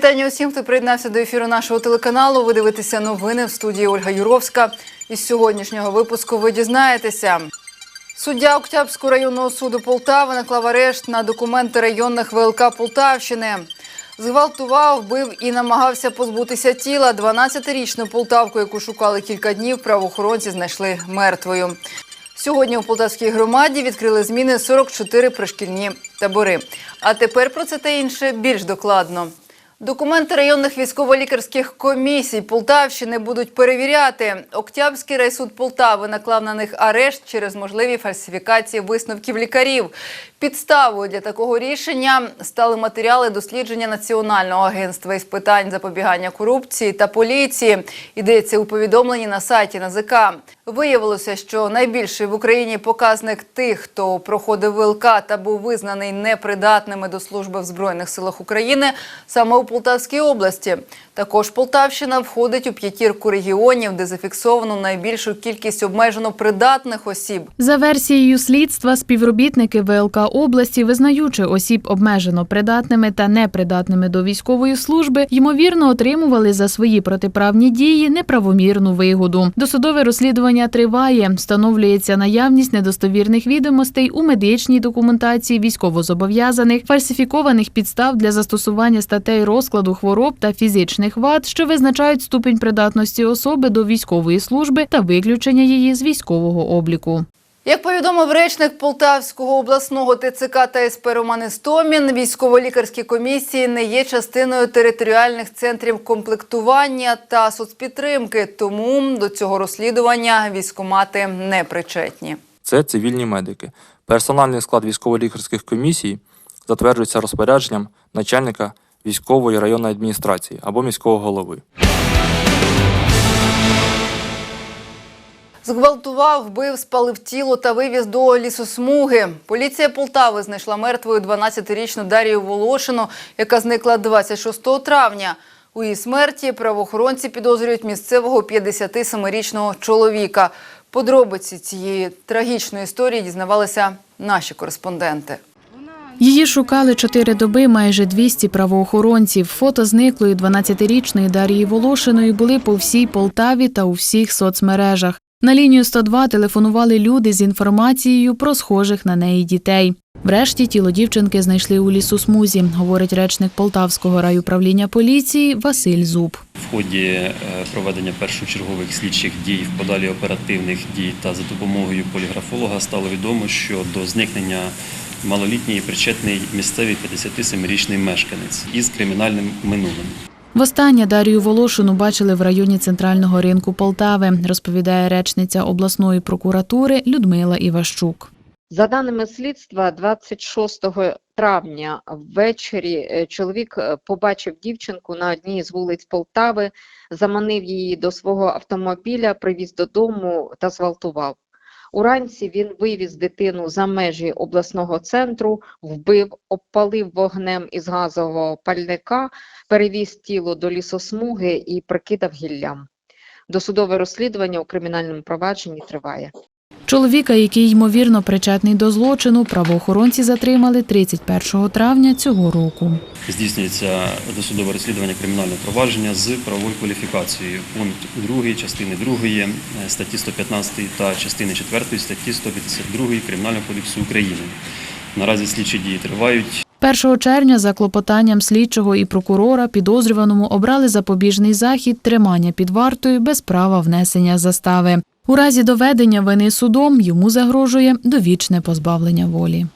вітання усім, хто приєднався до ефіру нашого телеканалу. Ви дивитеся новини в студії Ольга Юровська. Із сьогоднішнього випуску ви дізнаєтеся. Суддя Октябрського районного суду Полтави наклав арешт на документи районних ВЛК Полтавщини. Зґвалтував, вбив і намагався позбутися тіла. 12-річну полтавку, яку шукали кілька днів, правоохоронці знайшли мертвою. Сьогодні у Полтавській громаді відкрили зміни 44 пришкільні табори. А тепер про це та інше більш докладно. Документи районних військово-лікарських комісій Полтавщини будуть перевіряти. Октябрський райсуд Полтави наклав на них арешт через можливі фальсифікації висновків лікарів. Підставою для такого рішення стали матеріали дослідження Національного агентства із питань запобігання корупції та поліції. Йдеться у повідомленні на сайті НАЗК. Виявилося, що найбільший в Україні показник тих, хто проходив ВЛК та був визнаний непридатними до служби в Збройних силах України, саме у Полтавській області. Також Полтавщина входить у п'ятірку регіонів, де зафіксовано найбільшу кількість обмежено придатних осіб. За версією слідства, співробітники ВЛК області, визнаючи осіб обмежено придатними та непридатними до військової служби, ймовірно отримували за свої протиправні дії неправомірну вигоду. Досудове розслідування триває. Встановлюється наявність недостовірних відомостей у медичній документації військовозобов'язаних, фальсифікованих підстав для застосування статей розкладу хвороб та фізичних вад, що визначають ступінь придатності особи до військової служби та виключення її з військового обліку. Як повідомив речник Полтавського обласного ТЦК та СП Роман Істомін, військово-лікарські комісії не є частиною територіальних центрів комплектування та соцпідтримки, тому до цього розслідування військомати не причетні. Це цивільні медики. Персональний склад військово-лікарських комісій затверджується розпорядженням начальника військової районної адміністрації або міського голови. Зґвалтував, вбив, спалив тіло та вивіз до лісосмуги. Поліція Полтави знайшла мертвою 12-річну Дарію Волошину, яка зникла 26 травня. У її смерті правоохоронці підозрюють місцевого 57-річного чоловіка. Подробиці цієї трагічної історії дізнавалися наші кореспонденти. Її шукали чотири доби майже 200 правоохоронців. Фото зниклої 12-річної Дарії Волошиної були по всій Полтаві та у всіх соцмережах. На лінію 102 телефонували люди з інформацією про схожих на неї дітей. Врешті тіло дівчинки знайшли у лісосмузі, говорить речник Полтавського райуправління поліції Василь Зуб. В ході е, проведення першочергових слідчих дій, в подалі оперативних дій та за допомогою поліграфолога стало відомо, що до зникнення малолітньої причетний місцевий 57-річний мешканець із кримінальним минулим. Востаннє Дарію Волошину бачили в районі центрального ринку Полтави, розповідає речниця обласної прокуратури Людмила Іващук. За даними слідства, 26 травня ввечері е, чоловік е, побачив дівчинку на одній з вулиць Полтави, заманив її до свого автомобіля, привіз додому та зґвалтував. Уранці він вивіз дитину за межі обласного центру, вбив, обпалив вогнем із газового пальника, перевіз тіло до лісосмуги і прикидав гіллям. Досудове розслідування у кримінальному провадженні триває. Чоловіка, який ймовірно причетний до злочину, правоохоронці затримали 31 травня цього року. Здійснюється досудове розслідування кримінального провадження з правовою кваліфікацією. Пункт 2 частини 2 е, статті 115 та частини 4 статті 152 Кримінального кодексу України. Наразі слідчі дії тривають. 1 червня за клопотанням слідчого і прокурора підозрюваному обрали запобіжний захід тримання під вартою без права внесення застави. У разі доведення вини судом йому загрожує довічне позбавлення волі.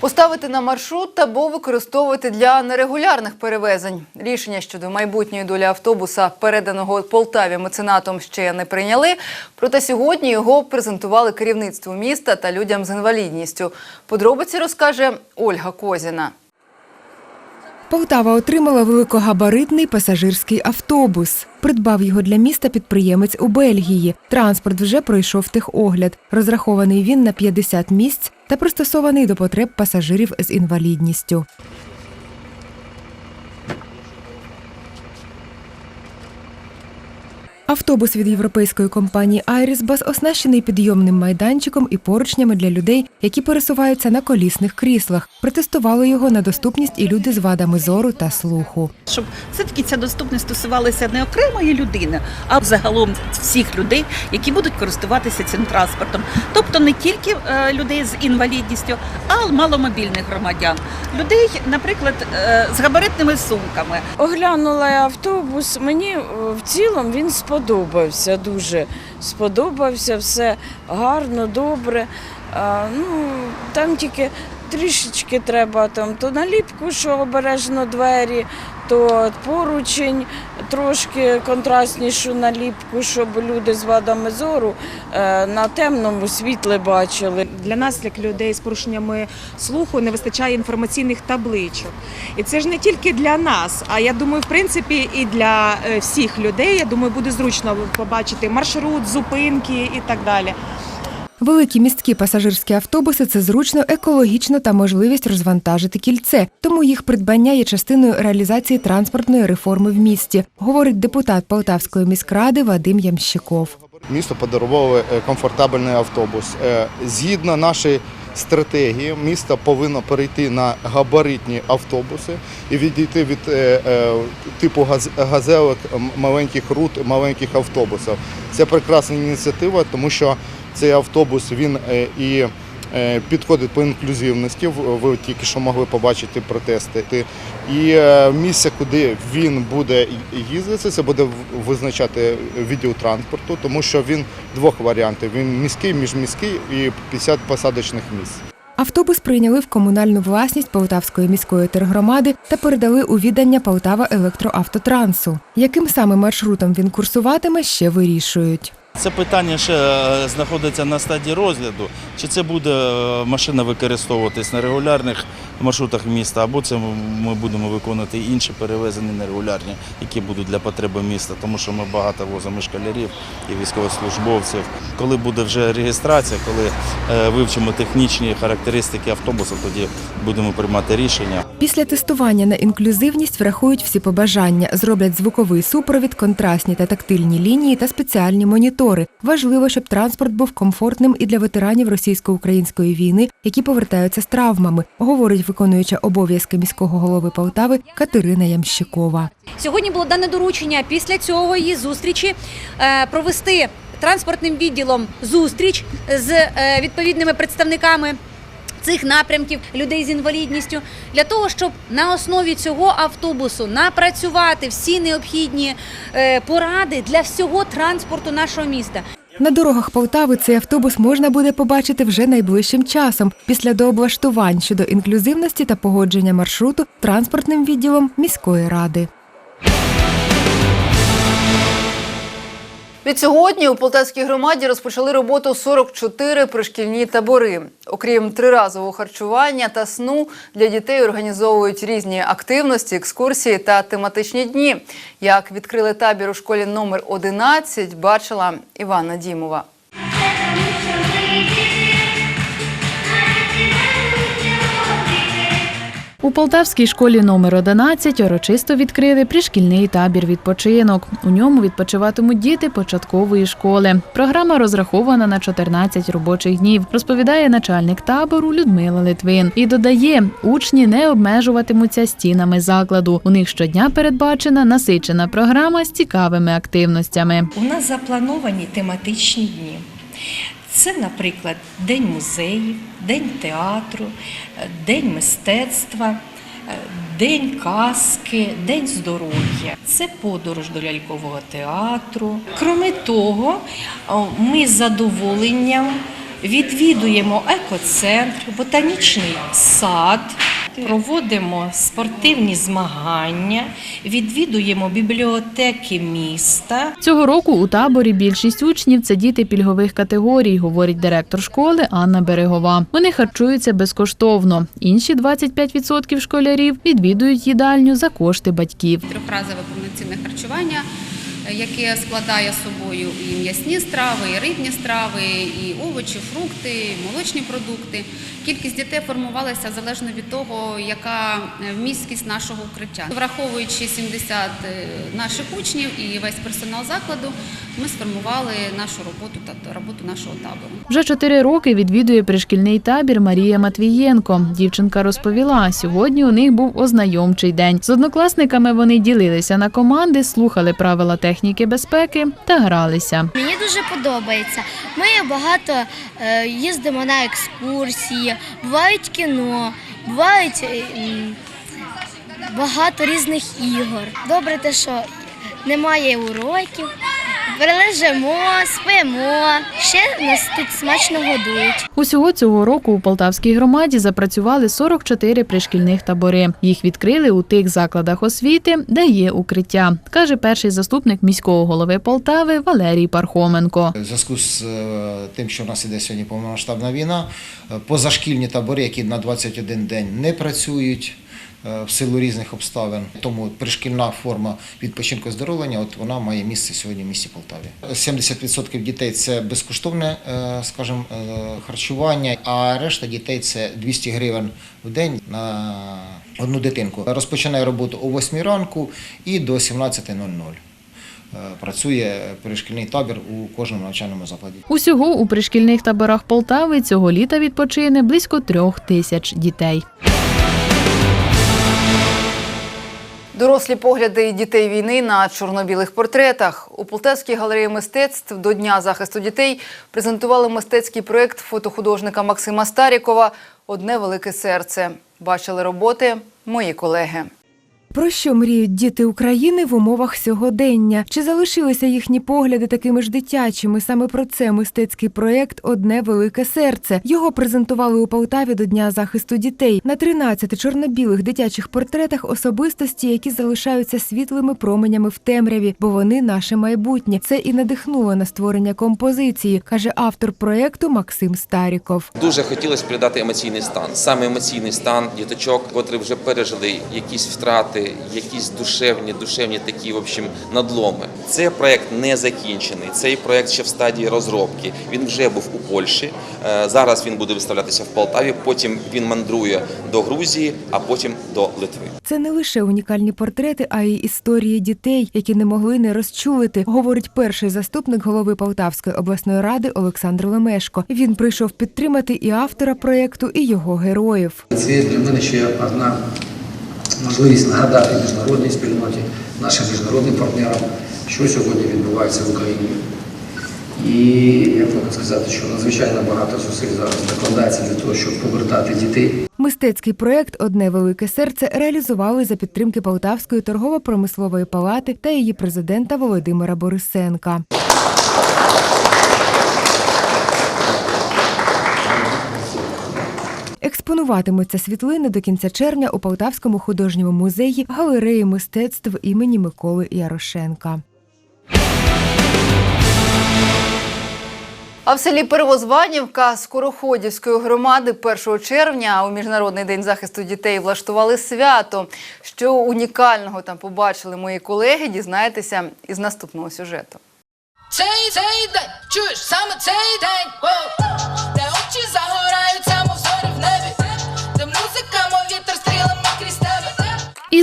Поставити на маршрут або використовувати для нерегулярних перевезень. Рішення щодо майбутньої долі автобуса, переданого Полтаві меценатом, ще не прийняли. Проте сьогодні його презентували керівництву міста та людям з інвалідністю. Подробиці розкаже Ольга Козіна. Полтава отримала великогабаритний пасажирський автобус. Придбав його для міста підприємець у Бельгії. Транспорт вже пройшов техогляд. Розрахований він на 50 місць та пристосований до потреб пасажирів з інвалідністю. Автобус від європейської компанії Айрісбас оснащений підйомним майданчиком і поручнями для людей, які пересуваються на колісних кріслах. Протестували його на доступність і люди з вадами зору та слуху. щоб все-таки ця доступність стосувалася не окремої людини, а загалом всіх людей, які будуть користуватися цим транспортом. Тобто не тільки е, людей з інвалідністю, а маломобільних громадян, людей, наприклад, е, з габаритними сумками. Оглянула автобус. Мені е, в цілому він сподобався. Дуже сподобався, все гарно, добре. А, ну, там тільки трішечки треба там то наліпку, що обережно двері, то поручень, трошки контрастнішу наліпку, щоб люди з вадами зору е, на темному світлі бачили. Для нас, як людей з порушеннями слуху, не вистачає інформаційних табличок. І це ж не тільки для нас, а я думаю, в принципі, і для е, всіх людей. Я думаю, буде зручно побачити маршрут, зупинки і так далі. Великі місткі пасажирські автобуси це зручно, екологічно та можливість розвантажити кільце. Тому їх придбання є частиною реалізації транспортної реформи в місті, говорить депутат Полтавської міськради Вадим Ямщиков. Місто подарувало е, комфортабельний автобус. Е, Згідно нашої стратегії, місто повинно перейти на габаритні автобуси і відійти від е, е, типу газ- газелок, маленьких рут, маленьких автобусів. Це прекрасна ініціатива, тому що цей автобус він е, і підходить по інклюзивності. Ви тільки що могли побачити протести. І е, місце, куди він буде їздити, це буде визначати відділ транспорту, тому що він двох варіантів: він міський, міжміський і 50 посадочних місць. Автобус прийняли в комунальну власність Полтавської міської тергромади та передали у віддання Полтава електроавтотрансу. Яким саме маршрутом він курсуватиме, ще вирішують. Це питання ще е, знаходиться на стадії розгляду. Чи це буде е, машина використовуватись на регулярних маршрутах міста, або це ми будемо виконувати інші перевезення нерегулярні, які будуть для потреби міста, тому що ми багато возимо школярів і військовослужбовців. Коли буде вже реєстрація, коли е, вивчимо технічні характеристики автобуса, тоді будемо приймати рішення. Після тестування на інклюзивність врахують всі побажання, зроблять звуковий супровід, контрастні та тактильні лінії та спеціальні монітори. Важливо, щоб транспорт був комфортним і для ветеранів російсько-української війни, які повертаються з травмами, говорить виконуюча обов'язки міського голови Полтави Катерина Ямщикова. Сьогодні було дане доручення після цього її зустрічі е, провести транспортним відділом зустріч з е, відповідними представниками. Цих напрямків людей з інвалідністю для того, щоб на основі цього автобусу напрацювати всі необхідні е, поради для всього транспорту нашого міста. На дорогах Полтави цей автобус можна буде побачити вже найближчим часом після дооблаштувань щодо інклюзивності та погодження маршруту транспортним відділом міської ради. Від сьогодні у Полтавській громаді розпочали роботу 44 пришкільні табори. Окрім триразового харчування та сну, для дітей організовують різні активності, екскурсії та тематичні дні. Як відкрили табір у школі номер 11, бачила Івана Дімова. У Полтавській школі номер 11 урочисто відкрили пришкільний табір відпочинок. У ньому відпочиватимуть діти початкової школи. Програма розрахована на 14 робочих днів, розповідає начальник табору Людмила Литвин. І додає, учні не обмежуватимуться стінами закладу. У них щодня передбачена насичена програма з цікавими активностями. У нас заплановані тематичні дні. Це, наприклад, День музеїв, День театру, е, День мистецтва, е, День казки, День здоров'я. Це подорож до лялькового театру. Кроме того, ми з задоволенням відвідуємо екоцентр, ботанічний сад. Проводимо спортивні змагання, відвідуємо бібліотеки міста. Цього року у таборі більшість учнів це діти пільгових категорій, говорить директор школи Анна Берегова. Вони харчуються безкоштовно. Інші 25% школярів відвідують їдальню за кошти батьків. трьохразове повноцінне харчування яке складає собою і м'ясні страви, і рибні страви, і овочі, фрукти, і молочні продукти. Кількість дітей формувалася залежно від того, яка е, вмісткість нашого укриття. Враховуючи 70 е, наших учнів і весь персонал закладу, ми сформували нашу роботу та роботу нашого табору. Вже чотири роки відвідує пришкільний табір Марія Матвієнко. Дівчинка розповіла, сьогодні у них був ознайомчий день. З однокласниками вони ділилися на команди, слухали правила техніки безпеки та гралися. Мені дуже подобається. Ми багато е, їздимо на екскурсії, бувають кіно, бувають е, багато різних ігор. Добре те, що немає уроків, прилежимо, спимо, ще нас тут смачно годують. Усього цього року у Полтавській громаді запрацювали 44 пришкільних табори. Їх відкрили у тих закладах освіти, де є укриття, каже перший заступник міського голови Полтави Валерій Пархоменко. В зв'язку з е, тим, що в нас іде сьогодні повномасштабна війна, е, позашкільні табори, які на 21 день не працюють в силу різних обставин. Тому пришкільна форма відпочинку здоровлення, от вона має місце сьогодні в місті Полтаві. 70% дітей це безкоштовне, е, скажімо, е, харчування, а решта дітей це 200 гривень в день на одну дитинку. Розпочинає роботу о 8 ранку і до 17.00. Е, Працює перешкільний табір у кожному навчальному закладі. Усього у пришкільних таборах Полтави цього літа відпочине близько трьох тисяч дітей. Дорослі погляди дітей війни на чорно-білих портретах. У Полтавській галереї мистецтв до Дня захисту дітей презентували мистецький проєкт фотохудожника Максима Старікова Одне велике серце. Бачили роботи мої колеги. Про що мріють діти України в умовах сьогодення? Чи залишилися їхні погляди такими ж дитячими? Саме про це мистецький проєкт Одне велике серце. Його презентували у Полтаві до Дня захисту дітей. На 13 чорно-білих дитячих портретах особистості, які залишаються світлими променями в темряві, бо вони наше майбутнє. Це і надихнуло на створення композиції, каже автор проєкту Максим Старіков. Дуже хотілося передати емоційний стан, саме емоційний стан діточок, котрі вже пережили якісь втрати, якісь душевні, душевні такі в общем, надломи. Цей проект не закінчений. Цей проект ще в стадії розробки. Він вже був у Польщі. Е, Зараз він буде виставлятися в Полтаві. Потім він мандрує до Грузії, а потім до Литви. Це не лише унікальні портрети, а й історії дітей, які не могли не розчулити, говорить перший заступник голови Полтавської обласної ради Олександр Лемешко. Він прийшов підтримати і автора проєкту, і його героїв. Це для мене ще одна можливість нагадати міжнародній спільноті, нашим міжнародним партнерам, що сьогодні відбувається в Україні. І я можу сказати, що надзвичайно багато зусиль зараз докладається для того, щоб повертати дітей. Мистецький проєкт Одне велике серце реалізували за підтримки Полтавської торгово-промислової палати та її президента Володимира Борисенка. Експонуватимуться світлини до кінця червня у Полтавському художньому музеї галереї мистецтв імені Миколи Ярошенка. А в селі Первозванівка Скороходівської громади 1 червня у Міжнародний день захисту дітей влаштували свято. Що унікального там побачили мої колеги, дізнаєтеся із наступного сюжету. Цей цей день, чуєш, саме цей день, воу,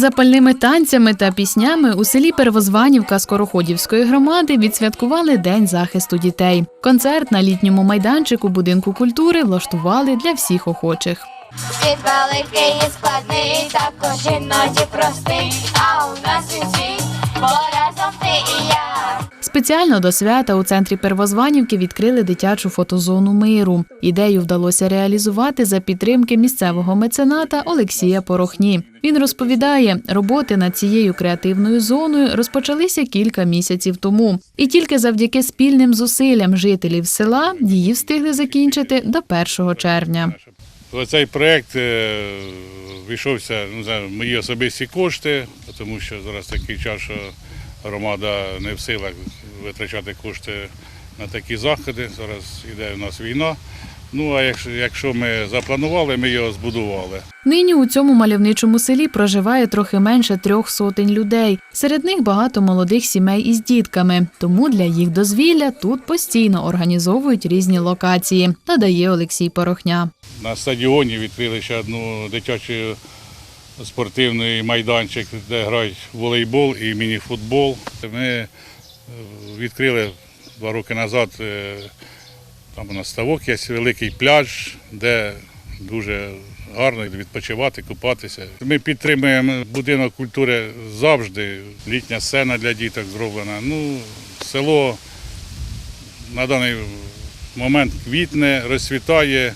запальними танцями та піснями у селі Первозванівка Скороходівської громади відсвяткували День захисту дітей. Концерт на літньому майданчику будинку культури влаштували для всіх охочих. Світ великий і складний, також іноді простий, а у нас він свій, Спеціально до свята у центрі Первозванівки відкрили дитячу фотозону миру. Ідею вдалося реалізувати за підтримки місцевого мецената Олексія Порохні. Він розповідає, роботи над цією креативною зоною розпочалися кілька місяців тому, і тільки завдяки спільним зусиллям жителів села її встигли закінчити до 1 червня. Цей проєкт е, вийшовся ну, за мої особисті кошти, тому що зараз такий час, що громада не в силах витрачати кошти на такі заходи. Зараз йде у нас війна, Ну а якщо, якщо ми запланували, ми його збудували. Нині у цьому мальовничому селі проживає трохи менше трьох сотень людей. Серед них багато молодих сімей із дітками. Тому для їх дозвілля тут постійно організовують різні локації, надає Олексій Порохня. На стадіоні відкрили ще одну дитячу спортивний майданчик, де грають волейбол і мініфутбол. Ми е, відкрили два роки назад. е, Там у нас ставок є великий пляж, де дуже гарно відпочивати, купатися. Ми підтримуємо будинок культури завжди. Літня сцена для діток зроблена. Ну, село на даний момент квітне, розцвітає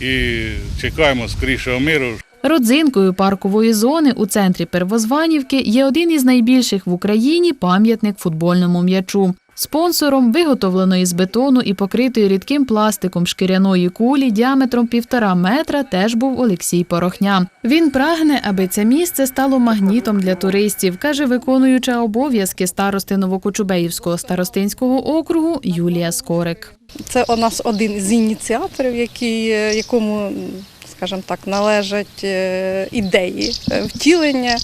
і чекаємо скорішого миру. Родзинкою паркової зони у центрі Первозванівки є один із найбільших в Україні пам'ятник футбольному м'ячу. Спонсором виготовленої з бетону і покритої рідким пластиком шкіряної кулі діаметром півтора метра теж був Олексій Порохня. Він прагне, аби це місце стало магнітом для туристів, каже виконуюча обов'язки старости Новокочубеївського старостинського округу Юлія Скорик. Це у нас один з ініціаторів, який, е, якому, скажімо так, належать е, ідеї е, втілення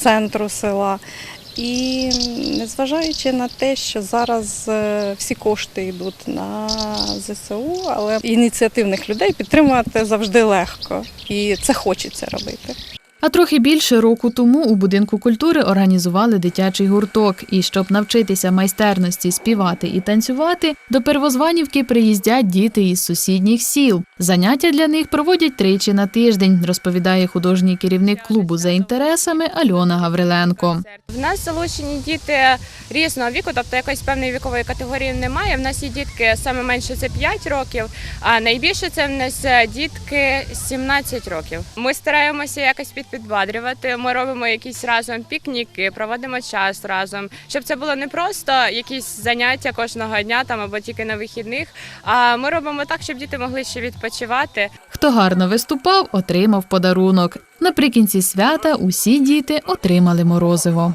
центру села. І незважаючи на те, що зараз е, всі кошти йдуть на ЗСУ, але ініціативних людей підтримувати завжди легко, і це хочеться робити. А трохи більше року тому у будинку культури організували дитячий гурток. І щоб навчитися майстерності співати і танцювати, до Первозванівки приїздять діти із сусідніх сіл. Заняття для них проводять тричі на тиждень, розповідає художній керівник клубу за інтересами Альона Гавриленко. В нас залучені діти різного віку, тобто якоїсь певної вікової категорії немає. В нас є дітки саме менше це 5 років, а найбільше це в нас дітки 17 років. Ми стараємося якось підпідбадрювати. Ми робимо якісь разом пікніки, проводимо час разом, щоб це було не просто якісь заняття кожного дня там або тільки на вихідних. А ми робимо так, щоб діти могли ще відпочивати. Хто гарно виступав, отримав подарунок. Наприкінці свята усі діти отримали морозиво.